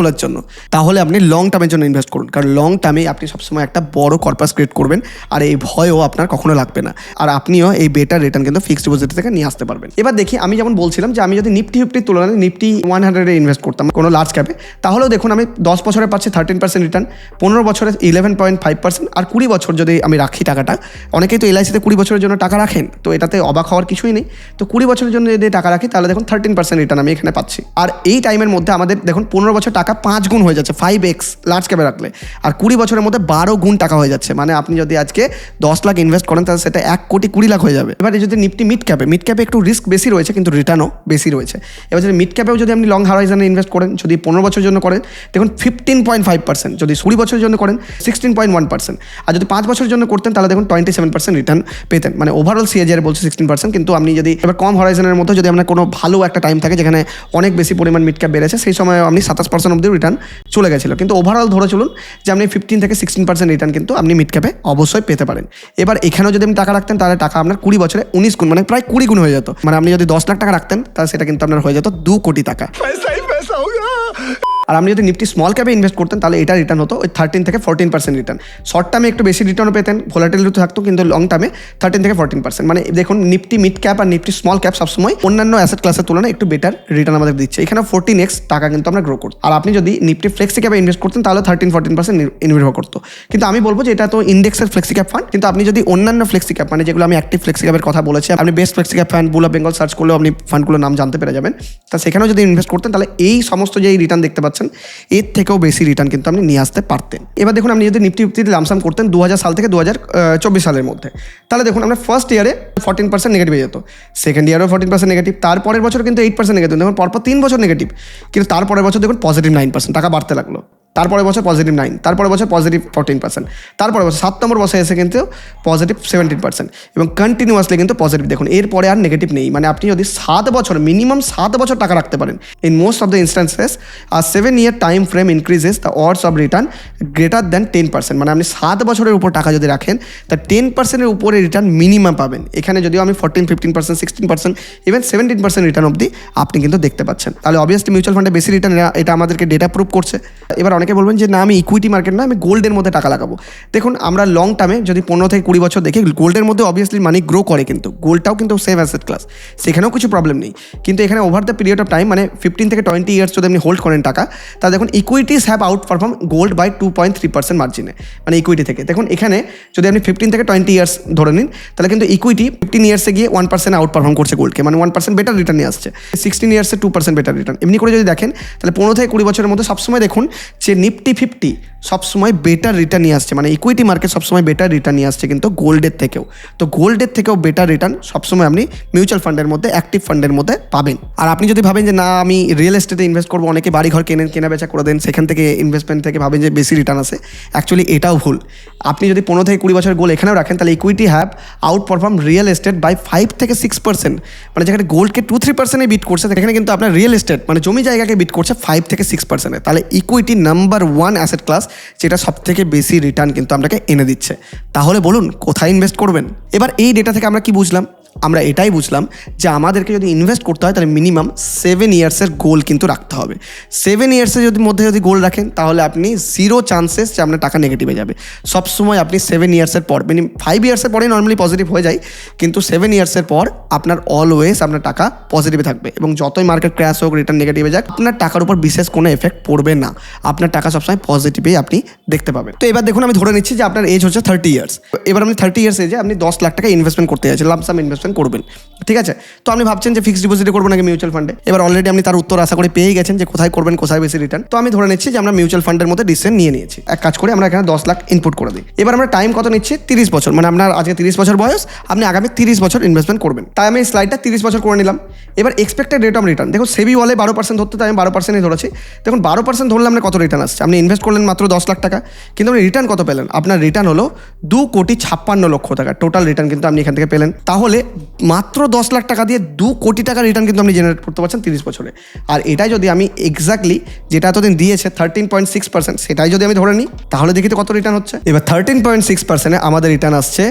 ফিউচারগুলোর জন্য। তাহলে আপনি লং টার্মের জন্য ইনভেস্ট করুন। কারণ লং টার্মে আপনি সবসময় একটা বড় কর্পাস ক্রিয়েট করবেন আর এই ভয়ও আপনার কখনো লাগবে না। আর আপনিও এই বেটার রিটার্ন কিন্তু ফিক্সড ডিপোজিট থেকে নিয়ে আসতে পারবেন। এবার দেখি, আমি যেমন বলছিলাম যে আমি যদি নিফটি ফিফটির তুলনায় নিফটি ওয়ান হান্ড্রেডে ইনভেস্ট করতাম কোনো লার্জ ক্যাপে তাহলেও দেখুন আমি দশ বছরে পাচ্ছি থার্টিন পার্সেন্ট রিটার্ন পনেরো বছরে ইলেভেন পয়েন্ট ফাইভ পার্সেন্ট আর কুড়ি বছর যদি আমি রাখি টাকাটা, অনেকেই তো এলআইসিতে কুড়ি বছরের জন্য টাকা রাখেন, তো এটাতে অবাক হওয়ার কিছুই নেই। তো কুড়ি বছরের জন্য যদি টাকা রাখি, তাহলে দেখুন থার্টিন পার্সেন্ট রিটার্ন আমি এখানে পাচ্ছি। আর এই টাইমের মধ্যে আমাদের দেখুন পনেরো বছর টাকা পাঁচ গুণ হয়ে যাচ্ছে ফাইভ এক্স লার্জ ক্যাপে রাখলে। আর কুড়ি বছরের মধ্যে বারো গুণ টাকা হয়ে যাচ্ছে। মানে আপনি যদি আজকে দশ লাখ ইনভেস্ট করেন, তাহলে সেটা এক কোটি কুড়ি লাখ হয়ে যাবে। এবারে যদি নিফটি মিড ক্যাপে মিড ক্যাপে একটু রিস্ক বেশি রয়েছে, কিন্তু রিটার্নও বেশি রয়েছে। এবার যদি মিড ক্যাপেও যদি আপনি লং হারাইজানে ইনভেস্ট করেন, যদি পনেরো বছরের জন্য করেন, দেখুন ফিফটিন পয়েন্ট ফাইভ পার্সেন্ট যদি কুড়ি বছরের জন্য করেন সিক্সটিন পয়েন্ট ওয়ান পার্সেন্ট আর যদি পাঁচ বছরের জন্য করতেন, তাহলে দেখুন টোয়েন্টি সেভেন পার্সেন্ট রিটার্ন পেতেন। মানে overall C A G R বলছে সিক্সটিন পার্সেন্ট কিন্তু আপনি যদি এবার কম হরাইজনের মধ্যে যদি আপনার কোনো ভালো একটা টাইম থাকে, যেখানে অনেক বেশি পরিমাণ মিড ক্যাপ বেড়েছে, সেই সময় আপনি সাতাশ পার্সেন্ট অব্দি রিটার্ন চলে গেছিল। কিন্তু ওভারঅল ধরে চলুন যে আপনি ফিফটিন থেকে সিক্সটিন পার্সেন্ট রিটার্ন কিন্তু আপনি মিড ক্যাপে অবশ্যই পেতে পারেন। এবার এখানেও যদি আপনি টাকা রাখতেন, তাহলে টাকা আপনার কুড়ি বছরে উনিশ গুণ মানে প্রায় কুড়ি গুণ হয়ে যেত। মানে আপনি যদি দশ লাখ টাকা রাখতেন, তাহলে সেটা কিন্তু আপনার হয়ে যেত দু কোটি টাকা। আর আপনি যদি নিফটি স্মল ক্যাপে ইনভেস্ট করতেন, তাহলে এটা রিটার্ন হতো ওই থার্টিন থেকে ফোরটিন পার্সেন্ট রিটার্ন শর্ট টার্মে একটু বেশি রিটার্নও পেতেন ভোলাটিলিটি থাকতো, কিন্তু লং টার্মে থার্টিন থেকে ফোরটিন পার্সেন্ট মানে দেখুন নিফটি মিড ক্যাপ আর নিফটি স্মল ক্যাপ সবসময় অন্যান্য অ্যাসেট ক্লাসের তুলনায় একটু বেটার রিটার্ন আমাদের দিচ্ছে। এখানে ফোরটিন এক্স টাকা কিন্তু আমরা গ্রো করতো আর আপনি যদি নিফটি ফ্লেক্সি ক্যাপে ইনভেস্ট করতেন, তাহলে থার্টিন ফোরটিন পার্সেন্ট নির্ভর করতো। কিন্তু আমি বলব যে এটা তো ইন্ডেক্সের ফ্লেক্সি ক্যাপ ফান্ড কিন্তু আপনি যদি অন্যান্য ফ্লেক্সি ক্যাপ মানে যেগুলো আমি অ্যাক্টিভ ফ্লেক্সি ক্যাপের কথা বলেছি, আপনি best flexi cap fund bull Bengal search করলেও আপনি ফান্ডগুলোর নাম জানতে পেরে যাবেন। তা সেখানেও যদি ইনভেস্ট করতেন, তাহলে এই সমস্ত যে রিটার্ন দেখতে পাচ্ছেন এর থেকেও বেশি রিটার্ন কিন্তু আপনি নিয়ে আসতে পারতেন। এবার দেখুন, আপনি যদি নিফটি ফিফটিতে লামসাম করতেন দু হাজার সাল থেকে দু সালের মধ্যে। তাহলে দেখুন, আমরা ফার্স্ট ইয়ারে ফর্টিন পার্সেন্ট নেগেটিভ হয়ে যেত। সেকেন্ড ইয়ারও ফর্টিন পার্সেন্ট নেগেটিভ তারপরের বছর কিন্তু এইট পার্সেন্ট নেগেটিভ দেখুন, পরপর তিন বছর নেগেটিভ কিন্তু তারপরের বছর দেখুন পজিটিভ নাইন পার্সেন্ট টাকা বাড়তে লাগল। তারপরে বছর পজিটিভ নাইন তারপরে বছর পজিটিভ ফোরটিন পার্সেন্ট তারপরে বছর সাত নম্বর বছর এসে কিন্তু পজিটিভ সেভেন্টিন পার্সেন্ট এবং কন্টিনিউয়াসলি কিন্তু পজিটিভ দেখুন, এরপরে আর নেগেটিভ নেই। মানে আপনি যদি সাত বছর মিনিমাম সাত বছর টাকা রাখতে পারেন in most of the instances R seven year time frame increases the odds of return greater than ten percent মানে আপনি সাত বছরের উপর টাকা যদি রাখেন, তা টেন পার্সেন্টের উপরে রিটার্ন মিনিমাম পাবেন। এখানে যদিও আমি fourteen fifteen percent sixteen percent even seventeen percent return অবধি আপনি কিন্তু দেখতে পাচ্ছেন। তাহলে অবভিয়াসলি মিউচুয়াল ফান্ডে বেশি রিটার্ন এটা আমাদেরকে ডেটা প্রুভ করছে। এবার অনেকে বলবেন যে, না, আমি ইকুইটি মার্কেট না, আমি গোল্ডের মধ্যে টাকা লাগাবো। দেখুন, আমরা লং টার্মে যদি পনেরো থেকে কুড়ি বছর দেখি গোল্ডের মধ্যে অবভিয়াসলি মানি গ্রো করে কিন্তু। গোল্ডটাও কিন্তু সেভ অ্যাসেট ক্লাস সেখানেও কিছু প্রবলেম নেই। কিন্তু এখানে over the period of time মানে ফিফটিন থেকে টোয়েন্টি ইয়ার্স যদি আপনি হোল্ড করেন টাকা, তা দেখুন equities have outperform gold by two point three percent মার্জিনে মানে ইকুইটি থেকে। দেখুন, এখানে যদি আপনি ফিফটিন থেকে টোয়েন্টি ইয়ার্স ধরে নিন, তাহলে কিন্তু ইকুইটি ফিফটিন ইয়ার্সে গিয়ে ওয়ান পার্সেন্ট আউট পারফর্ম করছে গোল্ডকে মানে ওয়ান পার্সেন্ট বেটার রিটার্ন আসছে। সিক্সটিন ইয়ার্সে টু পার্সেন্ট বেটার রিটার্ন এমনি করে যদি দেখেন, তাহলে পনেরো থেকে কুড়ি বছরের মধ্যে সবসময় দেখুন যে নিফটি ফিফটি সবসময় বেটার রিটার্ন নিয়ে আসছে। মানে ইকুইটি মার্কেট সবসময় বেটার রিটার্ন নিয়ে আসছে কিন্তু গোল্ডের থেকেও। তো গোল্ডের থেকেও বেটার রিটার্ন সবসময় আপনি মিউচুয়াল ফান্ডের মধ্যে অ্যাক্টিভ ফান্ডের মধ্যে পাবেন। আর আপনি যদি ভাবেন যে, না, আমি রিয়েল এস্টেটে ইনভেস্ট করব, অনেকে বাড়ি ঘর কেনেন কেনা বেচা করে দেন, সেখান থেকে ইনভেস্টমেন্ট থেকে ভাবেন যে বেশি রিটার্ন আসে অ্যাকচুয়ালি এটাও ভুল। আপনি যদি পনেরো থেকে কুড়ি বছর গোল এখানেও রাখেন, তাহলে equity have outperform real estate by five থেকে সিক্স পার্সেন্ট মানে যেখানে গোল্ডকে টু থ্রি পার্সেন্টে বিট করছে, সেখানে কিন্তু আপনার রিয়েল এস্টেট মানে জমি জায়গাকে বিট করছে ফাইভ থেকে সিক্স পার্সেন্টে তাহলে equity number one asset class যেটা সব থেকে বেশি রিটার্ন কিন্তু আপনাকে এনে দিচ্ছে। তাহলে বলুন, কোথায় ইনভেস্ট করবেন? এবার এই ডেটা থেকে আমরা কি বুঝলাম? আমরা এটাই বুঝলাম যে আমাদেরকে যদি ইনভেস্ট করতে হয়, তাহলে মিনিমাম সেভেন ইয়ার্সের গোল কিন্তু রাখতে হবে। সেভেন ইয়ার্সের যদি মধ্যে যদি গোল রাখেন, তাহলে আপনি জিরো চান্সেস যে আপনার টাকা নেগেটিভে যাবে। সবসময় আপনি সেভেন ইয়ার্সের পর মিনিমাম ফাইভ ইয়ার্সের পরে নর্মালি পজিটিভ হয়ে যায়, কিন্তু সেভেন ইয়ার্সের পর আপনার অলওয়েজ আপনার টাকা পজিটিভে থাকবে এবং যতই মার্কেট ক্র্যাশ হোক রিটার্ন নেগেটিভে যাক, আপনার টাকার উপর বিশেষ কোনো এফেক্ট পড়বে না। আপনার টাকা সবসময় পজিটিভেই আপনি দেখতে পাবেন। তো এবার দেখুন, আমি ধরে নিচ্ছি যে আপনার এজ হচ্ছে থার্টি ইয়ার্স এবার আপনি থার্টি ইয়ার্স এজে আপনি দশ লাখ টাকা ইনভেস্টমেন্ট করতে যাচ্ছেন লামসাম ইনভেস্টমেন্ট করবেন। ঠিক আছে? তো আপনি ভাবছেন যে ফিক্সড ডিপোজিটে করব নাকি মিউচুয়াল ফান্ডে এবার অলরেডি আপনি তার উত্তর আশা করে পেয়ে গেছেন যে কোথায় করবেন, কোথায় বেশি রিটার্ন তো আমি ধরে নিচ্ছি যে আমরা মিউচুয়াল ফান্ডের মধ্যে ডিসিশন নিয়ে নিয়েছি। এক কাজ করে, আমরা এখানে দশ লাখ ইনপুট করে দিই। এবার আমরা টাইম কত নিচ্ছি? তিরিশ বছর। মানে আপনার আজকে তিরিশ বছর বয়স, আপনি আগামী তিরিশ বছর ইনভেস্টমেন্ট করবেন। তাই আমি স্লাইডটা তিরিশ বছর করে নিলাম। এবার এক্সপেক্টেড রেট অফ রিটার্ন দেখুন সেবি বলে বারো পার্সেন্ট ধরতে তাই আমি বারো পার্সেন্টই ধরেছি। দেখুন, বারো পার্সেন্ট ধরলে আপনার কত রিটার্ন আসছে? আপনি ইনভেস্ট করলেন মাত্র দশ লাখ টাকা। কিন্তু আপনি রিটার্ন কত পেলেন? আপনার রিটার্ন হলো দু কোটি ছাপ্পান্ন লক্ষ টাকা। টোটাল রিটার্ন কিন্তু আপনি এখান থেকে পেলেন। তাহলে মাত্র দশ লাখ টাকা দিয়ে দু কোটি টাকা রিটার্ন কিন্তু আপনি জেনারেট করতে পারছেন তিরিশ বছরে। আর এটাই যদি আমি এক্স্যাক্টলি যেটা এতদিন দিয়েছে থার্টিন পয়েন্ট সিক্স পার্সেন্ট সেটাই যদি আমি ধরে নিই, তাহলে দেখি তো কত রিটার্ন হচ্ছে। এবার থার্টিন পয়েন্ট সিক্স পার্সেন্টে আমাদের রিটার্ন আসছে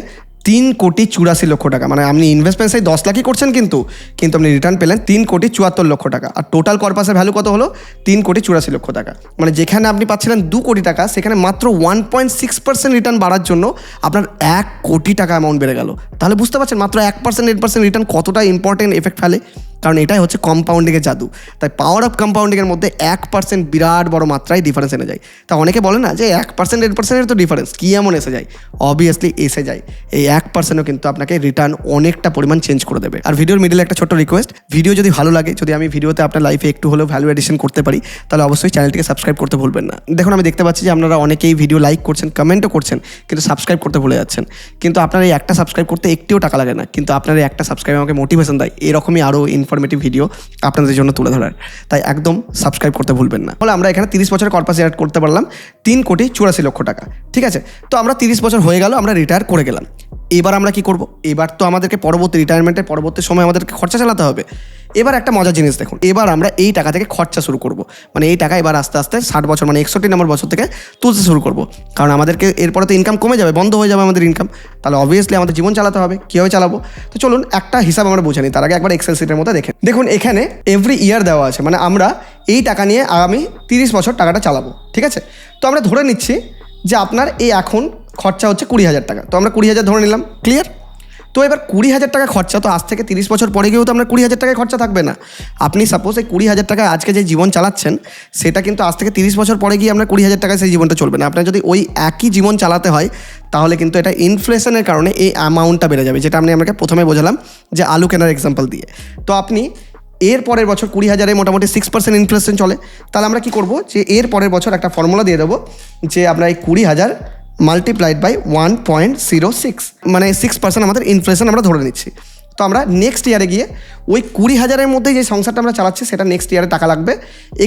তিন কোটি চুরাশি লক্ষ টাকা। মানে আপনি ইনভেস্টমেন্ট সেই দশ লাখই করছেন কিন্তু কিন্তু আপনি রিটার্ন পেলেন তিন কোটি চুয়াত্তর লক্ষ টাকা। আর টোটাল কর্পাসের ভ্যালু কত হলো? তিন কোটি চুরাশি লক্ষ টাকা। মানে যেখানে আপনি পাচ্ছিলেন দু কোটি টাকা, সেখানে মাত্র one point six percent return বাড়ার জন্য আপনার এক কোটি টাকা অ্যামাউন্ট বেড়ে গেল। তাহলে বুঝতে পারছেন মাত্র এক পার্সেন্ট এইট পার্সেন্ট রিটার্ন কতটা ইম্পর্টেন্ট এফেক্ট ফেলে? কারণ এটাই হচ্ছে কম্পাউন্ডিংয়ের জাদু। তাই পাওয়ার অফ কম্পাউন্ডিংয়ের মধ্যে এক পার্সেন্ট বিরাট বড় মাত্রায় ডিফারেন্স এনে যায়। তা অনেকে বলে না যে এক পার্সেন্ট এইট পার্সেন্টের তো ডিফারেন্স কী এমন এসে যায়? অবভিয়াসলি এসে যায়। এই এক পার্সেন্টও কিন্তু আপনাকে রিটার্ন অনেকটা পরিমাণ চেঞ্জ করে দেবে। আর ভিডিওর মিডিলে একটা ছোট্ট রিকোয়েস্ট ভিডিও যদি ভালো লাগে, যদি আমি ভিডিওতে আপনার লাইফে একটু হলেও ভ্যালু এডিশন করতে পারি, তাহলে অবশ্যই চ্যানেলটিকে সাবস্ক্রাইব করতে ভুলবেন না। দেখুন, আমি দেখতে পাচ্ছি যে আপনারা অনেকেই ভিডিও লাইক করছেন কমেন্টও করছেন, কিন্তু সাবস্ক্রাইব করতে ভুলে যাচ্ছেন। কিন্তু আপনার এই একটা সাবস্ক্রাইব করতে একটিও টাকা লাগে না, কিন্তু আপনার এই একটা সাবস্ক্রাইব আমাকে মোটিভেশন দেয়। এরকমই আরও ইনফরমেটিভ ভিডিও আপনাদের জন্য তুলে ধরার। তাই একদম সাবস্ক্রাইব করতে ভুলবেন না। ফলে আমরা এখানে তিরিশ বছরের কর্পাস অ্যাড করতে পারলাম, তিন কোটি চুরাশি লক্ষ টাকা, ঠিক আছে? তো আমরা তিরিশ বছর হয়ে গেল, আমরা রিটায়ার করে গেলাম। এবার আমরা কি করব? এবার তো আমাদেরকে পরবর্তী রিটায়ারমেন্টের পরবর্তী সময় আমাদেরকে খরচা চালাতে হবে। এবার একটা মজার জিনিস দেখুন। এবার আমরা এই টাকা থেকে খরচা শুরু করব। মানে এই টাকা এবার আস্তে আস্তে ষাট বছর মানে একষট্টি নম্বর বছর থেকে তুলতে শুরু করব। কারণ আমাদেরকে এরপরে তো ইনকাম কমে যাবে, বন্ধ হয়ে যাবে আমাদের ইনকাম তাহলে অবভিয়াসলি আমাদের জীবন চালাতে হবে, কীভাবে চালাবো? তো চলুন একটা হিসাব আমরা বুঝে নিই, তার আগে একবার এক্সেল সিটের মধ্যে দেখেন দেখুন, এখানে এভরি ইয়ার দেওয়া আছে মানে আমরা এই টাকা নিয়ে আগামী তিরিশ বছর টাকাটা চালাবো, ঠিক আছে? তো আমরা ধরে নিচ্ছি যে আপনার এই এখন খরচা হচ্ছে কুড়ি হাজার টাকা। তো আমরা কুড়ি হাজার ধরে নিলাম ক্লিয়ার তো এবার কুড়ি হাজার টাকা খরচা, তো আজ থেকে তিরিশ বছর পরে গিয়েও তো আপনার কুড়ি হাজার টাকায় খরচা থাকবে না। আপনি সাপোজ এই কুড়ি হাজার টাকায় আজকে যে জীবন চালাচ্ছেন, সেটা কিন্তু আজ থেকে তিরিশ বছর পরে গিয়ে আপনার কুড়ি হাজার টাকায় সেই জীবনটা চলবে না। আপনার যদি ওই একই জীবন চালাতে হয়, তাহলে কিন্তু এটা ইনফ্লেশনের কারণে এই অ্যামাউন্টটা বেড়ে যাবে, যেটা আমি আপনাকে প্রথমে বোঝালাম যে আলু কেনার এক্সাম্পল দিয়ে। তো আপনি এর পরের বছর কুড়ি হাজারে মোটামুটি সিক্স পার্সেন্ট ইনফ্লেশন চলে। তাহলে আমরা কি করব? যে এর পরের বছর একটা ফর্মুলা দিয়ে দেবো যে আমরা এই কুড়ি হাজার multiplied by one point zero six মানে সিক্স পার্সেন্ট আমাদের ইনফ্লেশন আমরা ধরে নিচ্ছি। তো আমরা নেক্সট ইয়ারে গিয়ে ওই কুড়ি হাজারের মধ্যে যে সংসারটা আমরা চালাচ্ছি, সেটা নেক্সট ইয়ারে টাকা লাগবে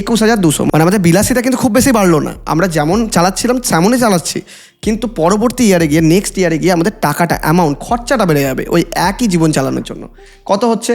একুশ হাজার দুশো। মানে আমাদের বিলাসিতা কিন্তু খুব বেশি বাড়লো না। আমরা যেমন চালাচ্ছিলাম, তেমনই চালাচ্ছি। কিন্তু পরবর্তী ইয়ারে গিয়ে নেক্সট ইয়ারে গিয়ে আমাদের টাকাটা অ্যামাউন্ট খরচাটা বেড়ে যাবে ওই একই জীবন চালানোর জন্য। কত হচ্ছে?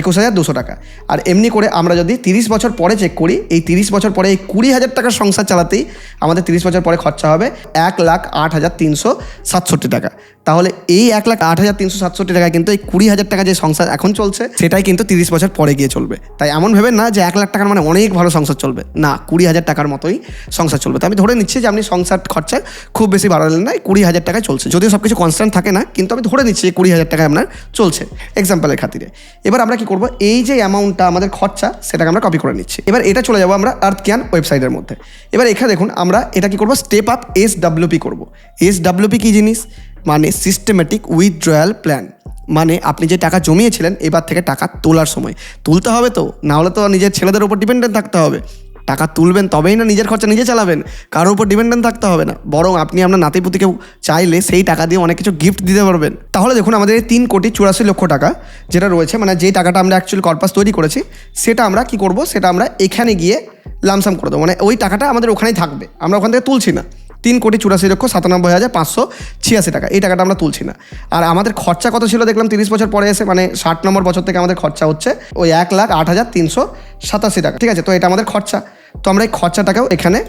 একুশ হাজার দুশো টাকা। আর এমনি করে আমরা যদি তিরিশ বছর পরে চেক করি, এই তিরিশ বছর পরে এই কুড়ি হাজার টাকার সংসার চালাতেই আমাদের তিরিশ বছর পরে খরচা হবে এক লাখ আট হাজার তিনশো সাতষট্টি টাকা। তাহলে এই এক লাখ আট হাজার তিনশো সাতষট্টি টাকা কিন্তু এই কুড়ি হাজার টাকা যে সংসার এখন চলছে, সেটাই কিন্তু তিরিশ বছর পরে গিয়ে চলবে। তাই এমন ভেবেন না যে এক লাখ টাকার মানে অনেক ভালো সংসার চলবে। না, কুড়ি হাজার টাকার মতোই সংসার চলবে। তো আমি ধরে নিচ্ছি যে আপনি সংসার খরচা খুব বেশি বাড়ালেন না কুড়ি হাজার টাকায় চলছে। যদিও সব কিছু কনস্ট্যান্ট থাকে না, কিন্তু আমি ধরে নিচ্ছি কুড়ি হাজার টাকায় আপনার চলছে এক্সাম্পলের খাতিরে। এবার আমরা কি করব? এই যে অ্যামাউন্টটা আমাদের খরচা, সেটাকে আমরা কপি করে নিচ্ছি। এবার এটা চলে যাব আমরা আর্থ ক্যান ওয়েবসাইটের মধ্যে। এবার এখানে দেখুন, আমরা এটা কি করব? স্টেপ আপ এস ডাব্লিউপি করব। এস ডাব্লিউপি কী জিনিস? মানে সিস্টেমেটিক উইথড্রয়াল প্ল্যান মানে আপনি যে টাকা জমিয়েছিলেন, এবার থেকে টাকা তোলার সময়। তুলতে হবে তো, নাহলে তো নিজের ছেলেদের উপর ডিপেন্ডেন্ট থাকতে হবে। টাকা তুলবেন তবেই না নিজের খরচা নিজে চালাবেন। কারোর উপর ডিপেন্ডেন্ট থাকতে হবে না। বরং আপনি আপনার নাতিপুতিকে চাইলে সেই টাকা দিয়ে অনেক কিছু গিফট দিতে পারবেন। তাহলে দেখুন আমাদের এই তিন কোটি চুরাশি লক্ষ টাকা যেটা রয়েছে মানে যে টাকাটা আমরা অ্যাকচুয়ালি কর্পাস তৈরি করেছি, সেটা আমরা কি করব? সেটা আমরা এখানে গিয়ে লামসাম করে দেবো। মানে ওই টাকাটা আমাদের ওখানেই থাকবে। আমরা ওখান থেকে তুলছি না। তিন কোটি চুরাশি লক্ষ সাতানব্বই হাজার পাঁচশো ছিয়াশি টাকা। এই টাকাটা আমরা তুলছি না। আর আমাদের খরচা কত ছিল দেখলাম তিরিশ বছর পরে এসে মানে ষাট নম্বর বছর থেকে আমাদের খরচা হচ্ছে ওই এক লাখ আট হাজার তিনশো সাতাশি টাকা। ঠিক আছে, তো এটা আমাদের খরচা। তো আমরা এই খরচাটাকেও এখানে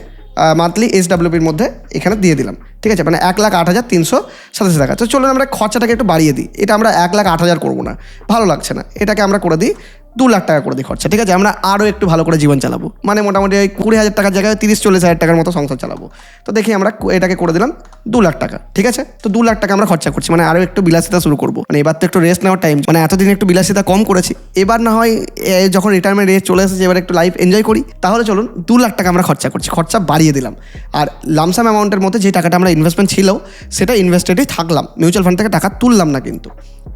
মান্থলি এস ডাব্লিউপির মধ্যে এখানে দিয়ে দিলাম। ঠিক আছে মানে এক লাখ আট হাজার তিনশো সাতাশি টাকা। তো চলুন আমরা খরচাটাকে একটু বাড়িয়ে দিই। এটা আমরা এক লাখ আট হাজার করব না। ভালো লাগছে না। এটাকে আমরা করে দিই দু লাখ টাকা করে দিই খরচা। ঠিক আছে? আমরা আরও একটু ভালো করে জীবন চালাবো। মানে মোটামুটি ওই কুড়ি হাজার টাকার জায়গায় তিরিশ চল্লিশ হাজার টাকার মতো সংসার চালাবো। তো দেখি আমরা এটাকে করে দিলাম দু লাখ টাকা। ঠিক আছে? তো দু লাখ টাকা আমরা খরচা করছি। মানে আরও একটু বিলাসিতা শুরু করব। মানে এবার তো একটু রেস্ট নেওয়ার টাইম মানে এতদিন একটু বিলাসিতা কম করেছি। এবার না হয় যখন রিটায়ারমেন্ট এজ চলে এসেছে, এবার একটু লাইফ এনজয় করি। তাহলে চলুন দু লাখ টাকা আমরা খরচা করছি। খরচা বাড়িয়ে দিলাম। আর লামসাম অ্যামাউন্টের মধ্যে যে টাকাটা আমরা ইনভেস্টমেন্ট ছিল, সেটা ইনভেস্টেডই থাকলাম। মিউচুয়াল ফান্ড থেকে টাকা তুললাম না কিন্তু।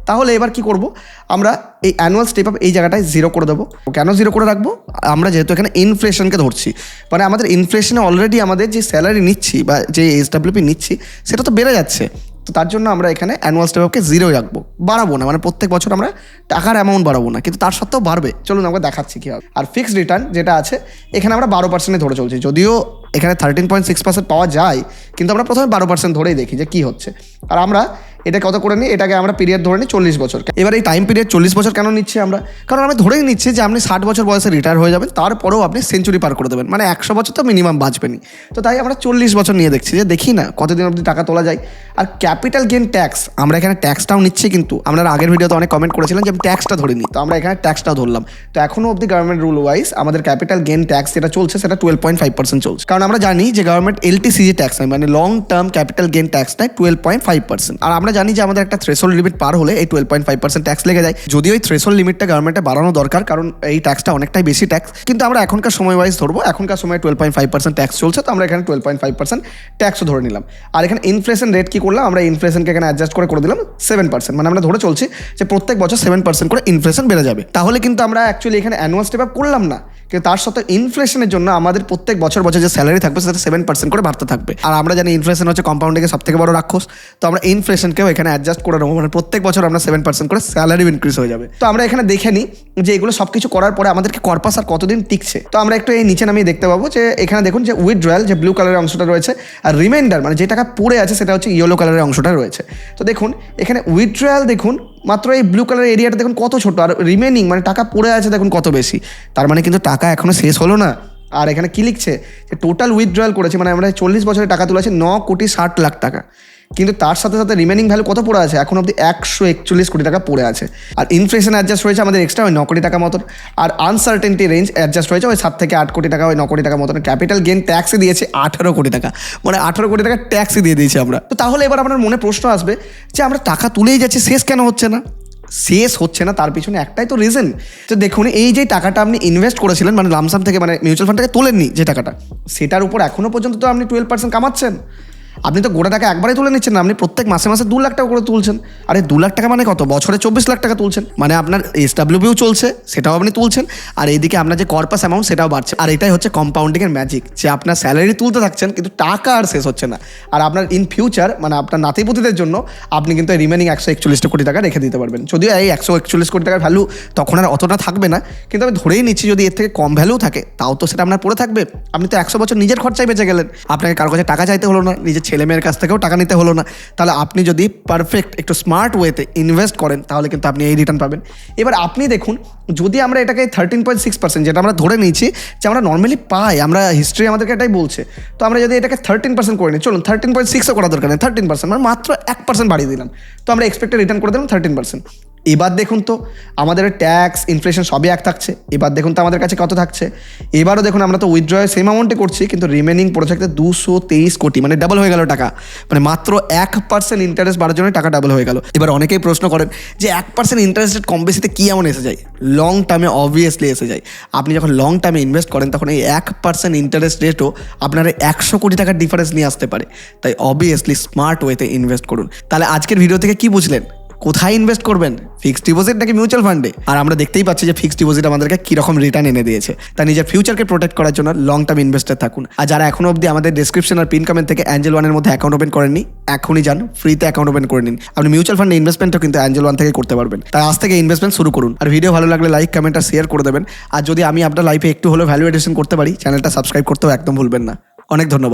তাহলে এবার কি করব? আমরা এই অ্যানুয়াল স্টেপ আপ এই জায়গাটায় জিরো করে দেবো। কেন জিরো করে রাখব? আমরা যেহেতু এখানে ইনফ্লেশনকে ধরছি। মানে আমাদের ইনফ্লেশনে অলরেডি আমাদের যে স্যালারি নিচ্ছি বা যে এস এসডাব্লিউপি নিচ্ছি, সেটা তো বেড়ে যাচ্ছে। তো তার জন্য আমরা এখানে অ্যানুয়াল স্টেপ আপকে জিরোই রাখব। বাড়াবো না। মানে প্রত্যেক বছর আমরা টাকার অ্যামাউন্ট বাড়াবো না। কিন্তু তার সত্ত্বেও বাড়বে। চলুন আমরা দেখাচ্ছি কীভাবে। আর ফিক্সড রিটার্ন যেটা আছে, এখানে আমরা বারো পার্সেন্টে ধরে চলছি। যদিও এখানে থার্টিন পয়েন্ট সিক্স পার্সেন্ট পাওয়া যায়, কিন্তু আমরা প্রথমে বারো পার্সেন্ট ধরেই দেখি যে কী হচ্ছে। আর আমরা এটা কত করে নিই? এটাকে আমরা পিরিয়ড ধরে নিই চল্লিশ বছর এবার এই টাইম পিরিয়ড চল্লিশ বছর কেন নিচ্ছি আমরা? কারণ আমি ধরেই নিচ্ছি যে আপনি ষাট বছর বয়সে রিটায়ার হয়ে যাবেন, তারপরেও আপনি সেঞ্চুরি পার করে দেবেন। মানে একশো বছর তো মিনিমাম বাঁচবেনি তো তাই আমরা চল্লিশ বছর নিয়ে দেখছি যে দেখি না কতদিন অবধি টাকা তোলা যায়। আর ক্যাপিটাল গেন ট্যাক্স আমরা এখানে ট্যাক্সটাও নিচ্ছি কিন্তু। আমরা আগের ভিডিওতে অনেক কমেন্ট করেছিলাম যে আমি ট্যাক্সটা ধরে নিই তো আমরা এখানে ট্যাক্সটাও ধরলাম। তো এখনও অবধি গভর্নমেন্ট রুল ওয়াইজ আমাদের ক্যাপিটাল গেন ট্যাক্স যেটা চলছে সেটা টুয়েলভ পয়েন্ট ফাইভ পার্সেন্ট চলছে। কারণ আমরা জানি যে গভর্নমেন্ট এলটিসি যে ট্যাক্স নেয় মানে long term capital gain tax নেয় টুয়েলভ পয়েন্ট ফাইভ পার্সেন্ট আর আমরা জানি যে আমাদের একটা থ্রেশোল্ড লিমিট পার হলে এই twelve point five percent tax লেগে যায়। যদিও এই থ্রেশোল্ড লিমিটটা গভর্নমেন্টে বাড়ানো দরকার, কারণ এই ট্যাক্সটা অনেকটাই বেশি ট্যাক্স কিন্তু আমরা এখনকার সময় ওয়াইজ ধরবো, এখনকার সময় twelve point five percent tax চলছে, তো আমরা এখানে টুয়েলভ পয়েন্ট ফাইভ পার্সেন্ট ট্যাক্সও ধরে নিলাম। আর এখানে ইনফ্লেশন রেট কি করলাম, আমরা ইনফ্লেশনকে এখানে অ্যাডজাস্ট করে করে দিলাম সেভেন পার্সেন্ট মানে আমরা ধরে চলছি যে প্রত্যেক বছর সেভেন পার্সেন্ট করে ইনফ্লেশন বেড়ে যাবে। তাহলে কিন্তু আমরা অ্যাকচুয়ালি এখানে অ্যানুয়াল স্টেপ আপ করলাম না। কিন্তু তার সাথে ইনফ্লেশনের জন্য আমাদের প্রত্যেক বছর বছর যে স্যালারি থাকবে সেটা সেভেন পার্সেন্ট করে বাড়তে থাকবে। আর আমরা জানি ইনফ্লেশন হচ্ছে কম্পাউন্ডিংয়ে সব থেকে বড় রাক্ষস, তো আমরা ইনফ্লেশনকেও এখানে অ্যাডজাস্ট করে নেব। মানে প্রত্যেক বছর আমরা সেভেন পার্সেন্ট করে স্যালারি ইনক্রিজ হয়ে যাবে। তো আমরা এখানে দেখে নিই যে এগুলো সব কিছু করার পরে আমাদেরকে কর্পাস আর কতদিন টিকছে। তো আমরা একটু এই নিচে নামিয়ে দেখতে পাবো যে এখানে দেখুন যে উইথড্রয়াল যে ব্লু কালারের অংশটা রয়েছে, আর রিমাইন্ডার মানে যে টাকা পড়ে আছে সেটা হচ্ছে ইয়েলো কালারের অংশটা রয়েছে। তো দেখুন, এখানে উইথড্রয়াল দেখুন, মাত্র এই ব্লু কালার এরিয়াটা দেখুন কত ছোট, আর রিমেনিং মানে টাকা পড়ে আছে দেখুন কত বেশি। তার মানে কিন্তু টাকা এখনও শেষ হলো না। আর এখানে কি লিখছে? যে টোটাল উইথড্রয়াল করেছে মানে আমরা চল্লিশ বছরের টাকা তুলেছে, ন কোটি ষাট লাখ টাকা। কিন্তু তার সাথে সাথে রিমেনিং ভ্যালু কত পড়ে আছে? এখন অব্দি একশো একচল্লিশ কোটি টাকা পড়ে আছে। আর ইনফ্লেশন অ্যাডজাস্ট হয়েছে আমাদের এক্সট্রা ওই ন কোটি টাকা মতন। আর আনসার্টেনটি রেঞ্জ অ্যাডজাস্ট হয়েছে ওই সাত থেকে আট কোটি টাকা, ওই ন কোটি টাকা মতন। ক্যাপিটাল গেন ট্যাক্সে দিয়েছে আঠারো কোটি টাকা। মানে আঠারো কোটি টাকা ট্যাক্সই দিয়ে দিয়েছি আমরা। তো তাহলে এবার আপনার মনে প্রশ্ন আসবে যে আমরা টাকা তুলেই যাচ্ছি, শেষ কেন হচ্ছে না? শেষ হচ্ছে না, তার পিছনে একটাই তো রিজন তো দেখুন, এই যে টাকাটা আপনি ইনভেস্ট করেছিলেন মানে লামসাম থেকে মানে মিউচুয়াল ফান্ড থেকে তোলেননি যে টাকাটা, সেটার উপর এখনও পর্যন্ত তো আপনি টুয়েলভ পার্সেন্ট কামাচ্ছেন। আপনি তো গোটা টাকা একবারে তুলে নিচ্ছেন না, আপনি প্রত্যেক মাসে মাসে দু লাখ টাকা করে তুলছেন। আরে দু লাখ টাকা মানে কত? বছরে চব্বিশ লাখ টাকা তুলছেন। মানে আপনার এস ডাব্লিউবিও চলছে, সেটাও আপনি তুলছেন, আর এইদিকে আপনার যে কর্পাস অ্যামাউন্ট সেটাও বাড়ছে। আর এটাই হচ্ছে কম্পাউন্ডিং এর ম্যাজিক যে আপনার স্যালারি তুলতে থাকছেন, কিন্তু টাকা আর শেষ হচ্ছে না। আর আপনার ইন ফিউচার মানে আপনার নাতিপুতিদের জন্য, আপনি কিন্তু রিমেনিং একশো একচল্লিশটা কোটি টাকা রেখে দিতে পারবেন। যদিও এই একশো একচল্লিশ কোটি টাকার ভ্যালু তখন আর অতটা থাকবে না, কিন্তু আমি ধরেই নিচ্ছি যদি এর থেকে কম ভ্যালু থাকে, তাও তো সেটা আপনার পড়ে থাকবে। আপনি তো একশো বছর নিজের খরচায় বেঁচে গেলেন। আপনাকে কারও কাছে টাকা চাইতে হলো না, নিজের ছেলে মেয়ের কাছ থেকেও টাকা নিতে হলো না। তাহলে আপনি যদি পারফেক্ট একটু স্মার্ট ওয়েতে ইনভেস্ট করেন, তাহলে কিন্তু আপনি এই রিটার্ন পাবেন। এবার আপনি দেখুন যদি আমরা এটাকে থার্টিন পয়েন্ট সিক্স পার্সেন্ট যেটা আমরা ধরে নিয়েছি, যে আমরা নর্মালি পাই, আমরা হিস্ট্রি আমাদেরকে এটাই বলছে, তো আমরা যদি এটাকে থার্টিন পার্সেন্ট করে নিই, চলুন থার্টিন পয়েন্ট সিক্সও করা দরকার নেই থার্টিন পার্সেন্ট মানে মাত্র এক পার্সেন্ট বাড়িয়ে দিলাম, তো আমরা এক্সপেক্টেড রিটার্ন করে দিলাম থার্টিন পার্সেন্ট এবার দেখুন তো, আমাদের ট্যাক্স ইনফ্লেশন সবই এক থাকছে, এবার দেখুন তো আমাদের কাছে কত থাকছে, এবারও দেখুন আমরা তো উইথড্রয় সেম অ্যামাউন্টে করছি, কিন্তু রিমেনিং থাকতে দুশো তেইশ কোটি মানে ডাবল হয়ে গেল টাকা মানে মাত্র এক পার্সেন্ট ইন্টারেস্ট বাড়ার জন্য টাকা ডাবল হয়ে গেল। এবার অনেকেই প্রশ্ন করেন যে এক পার্সেন্ট ইন্টারেস্ট রেট কম বেশিতে কী এমন এসে যায়? লং টার্মে অবভিয়াসলি এসে যায়। আপনি যখন লং টার্মে ইনভেস্ট করেন, তখন এই এক পার্সেন্ট ইন্টারেস্ট রেটও আপনার একশো কোটি টাকার ডিফারেন্স নিয়ে আসতে পারে। তাই অবভিয়াসলি স্মার্ট ওয়েতে ইনভেস্ট করুন। তাহলে আজকের ভিডিও থেকে কি বুঝলেন? কোথায় ইনভেস্ট করবেন? ফিক্সড ডিপোজিট নাকি মিউচুয়াল ফান্ডে আর আমরা দেখতেই পাচ্ছি যে ফিক্সড ডিপোজিট আমাদেরকে কীরকম রিটার্ন এনে দিয়েছে। তাই নিজের ফিউচারকে প্রোটেক্ট করার জন্য লং টার্ম ইনভেস্টার থাকুন। আর যারা এখনও অবধি আমাদের ডিসক্রিপশন আর পিন কমেন্ট থেকে অ্যাঞ্জেল ওয়ানের মধ্যে অ্যাকাউন্ট ওপেন করেননি, এখনই যান ফ্রিতে অ্যাকাউন্ট ওপেন করে নিন। আপনি মিউচুয়াল ফান্ডে ইনভেস্টমেন্টও কিন্তু অ্যাঞ্জেল ওয়ান থেকে করতে পারবেন। তাই আজ থেকে ইনভেস্টমেন্ট শুরু করুন। আর ভিডিও ভালো লাগলে লাইক কমেন্ট আর শেয়ার করে দেবেন। আর যদি আমি আপনার লাইফে একটু হলেও ভ্যালু এডিশন করতে পারি চ্যানেলটা সাবস্ক্রাইব করতেও একদম ভুলবেন না। অনেক ধন্যবাদ।